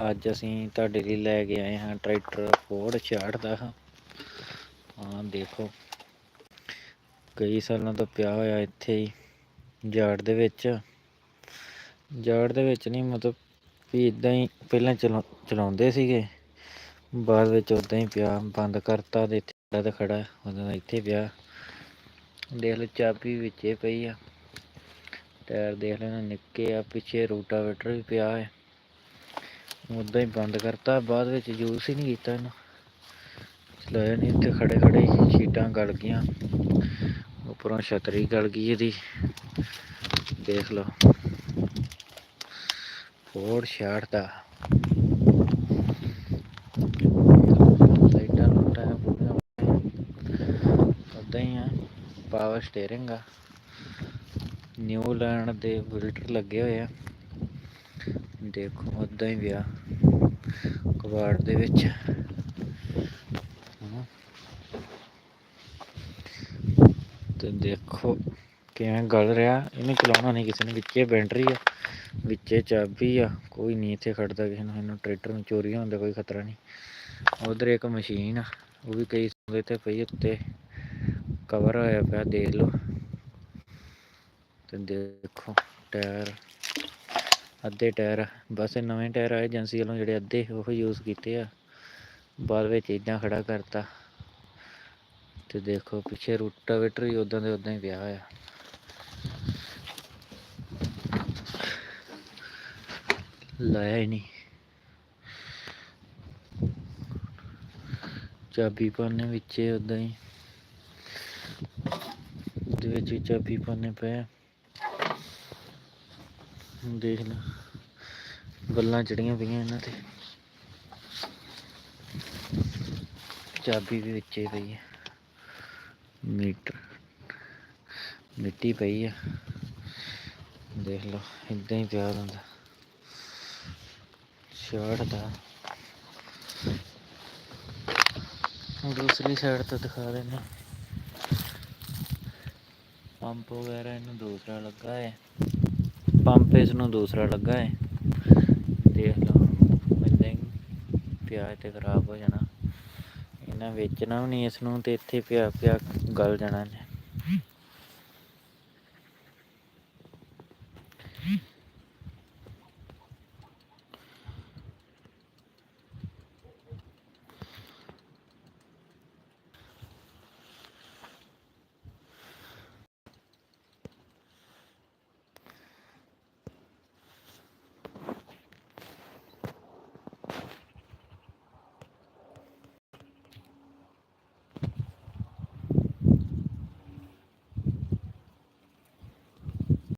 ਅੱਜ ਅਸੀਂ ਤੁਹਾਡੇ ਲਈ ਲੈ ਕੇ ਆਏ ਹਾਂ ਟਰੈਕਟਰ ਫੋਰਡ 66 ਦਾ। ਹਾਂ ਦੇਖੋ, ਕਈ ਸਾਲਾਂ ਤੋਂ ਪਿਆ ਹੋਇਆ ਇੱਥੇ ਹੀ ਜਾੜ ਦੇ ਵਿੱਚ। ਜਾੜ ਦੇ ਵਿੱਚ ਨਹੀਂ, ਮਤਲਬ ਵੀ ਇਦਾਂ ਹੀ ਪਹਿਲਾਂ ਚਲਾ, ਚਲਾਉਂਦੇ ਸੀਗੇ, ਬਾਅਦ ਵਿੱਚ ਉਦਾਂ ਹੀ ਪਿਆ, ਬੰਦ ਕਰਤਾ ਤੇ ਇੱਥੇ ਖੜਾ ਤੇ ਖੜਾ, ਉਹਦਾ ਦਾ ਇੱਥੇ ਪਿਆ। ਦੇਖ ਲਓ, ਚਾਬੀ ਵਿੱਚੇ ਪਈ ਆ। ਟਾਇਰ ਦੇਖ ਲੈਣਾ, ਨਿੱਕੇ ਆ, ਪਿੱਛੇ ਰੋਟਾਵੇਟਰ ਵੀ ਪਿਆ ਹੈ ਉਦਾਂ ਹੀ ਬੰਦ ਕਰਤਾ, ਬਾਅਦ ਵਿੱਚ ਯੂਜ਼ ਹੀ ਨਹੀਂ ਕੀਤਾ ਇਹਨੂੰ। ਚਲਾਇਆ ਨਹੀਂ ਇੱਥੇ ਖੜੇ ਖੜੇ ਸੀਟਾਂ ਗਲ ਗਈਆਂ। ਉੱਪਰੋਂ ਛਤਰੀ ਗਲ ਗਈ ਇਹਦੀ। ਦੇਖ ਲਓ। ਫੋਰਡ 66 ਦਾ ਲਾਈਟਾਂ ਲੂਟਾਂ ਪੂਰੀਆਂ। ਉਦਾਂ ਹੀ ਆ ਪਾਵਰ ਸਟੀਅਰਿੰਗ ਆ। ਨਿਊ ਲੈਂਡ ਦੇ ਫਿਲਟਰ ਲੱਗੇ ਹੋਏ ਆ। ਦੇਖੋ ਉਦਾਂ ਹੀ ਵਿਆਹ ਕਬਾੜ ਦੇ ਵਿੱਚ। ਤੇ ਦੇਖੋ ਕਿਵੇਂ ਗਲ ਰਿਹਾ। ਇਹਨੂੰ ਚਲਾਉਣਾ ਨਹੀਂ ਕਿਸੇ ਨੇ। ਵਿੱਚੇ ਬੈਟਰੀ ਆ, ਵਿੱਚੇ ਚਾਬੀ ਆ। ਕੋਈ ਨਹੀਂ ਇੱਥੇ ਖੜਦਾ ਕਿਸੇ ਨੂੰ ਇਹਨੂੰ ਟਰੈਕਟਰ ਨੂੰ ਚੋਰੀ ਹੋਣ ਦਾ ਕੋਈ ਖਤਰਾ ਨਹੀਂ। ਉਧਰ ਇੱਕ ਮਸ਼ੀਨ ਆ। ਉਹ ਵੀ ਕਈ ਦੇ ਤੇ ਪਈ ਉੱਤੇ। ਕਵਰ ਹੋਇਆ ਪਿਆ, ਦੇਖ ਲਓ। ਤੇ ਦੇਖੋ, ਟਾਇਰ ਅੱਧੇ ਟਾਇਰ, ਬਸ ਇਹ ਨਵੇਂ ਟਾਇਰ ਆਏ, ਏਜੰਸੀ ਵੱਲੋਂ ਜਿਹੜੇ ਅੱਧੇ ਉਹ ਯੂਜ਼ ਕੀਤੇ ਆ। ਬਾਅਦ ਵਿੱਚ ਇਦਾਂ ਖੜਾ ਕਰਤਾ। ਤੇ ਦੇਖੋ, ਪਿੱਛੇ ਰੂਟਾਵੇਟਰ ਹੀ ਉਦਾਂ ਦੇ ਉਦਾਂ ਹੀ ਪਿਆ ਹੋਇਆ। ਲਾਇਆ ਹੀ ਨਹੀਂ। ਚਾਬੀ ਪਾਣੇ ਵਿੱਚ ਉਦਾਂ ਹੀ। ਦੇ ਵਿੱਚ ਚਾਬੀ ਪਾਣੇ ਪਏ ਹੁਣ ਦੇਖ ਲੈ। ਗੱਲਾਂ ਚੜੀਆਂ ਪਈਆਂ ਇਹਨਾਂ ਤੇ। ਚਾਬੀ ਵੀ ਵਿੱਚੇ ਪਈ ਹੈ ਮੀਟਰ। ਮਿੱਟੀ ਪਈ ਆ। ਦੇਖ ਲਓ ਇਦਾਂ ਹੀ ਪਿਆ ਹੁੰਦਾ ਸ਼ਰਟ ਦਾ। ਦੂਸਰੀ ਸਾਈਡ ਤੋਂ ਦਿਖਾ ਦਿੰਦੇ ਪੰਪ ਵਗੈਰਾ ਇਹਨੂੰ ਦੂਸਰਾ ਲੱਗਾ ਹੈ ਪੰਪ ਇਸ ਨੂੰ ਦੂਸਰਾ ਲੱਗਾ ਹੈ ਦੇਖ ਲਓ ਇਦਾਂ ਹੀ ਤੇ ਖਰਾਬ ਹੋ ਜਾਣਾ। ਇਹਨਾਂ ਵੇਚਣਾ ਵੀ ਨਹੀਂ ਇਸ ਨੂੰ ਤੇ ਇੱਥੇ ਪਿਆ ਪਿਆ ਗਲ ਜਾਣਾ ਨੇ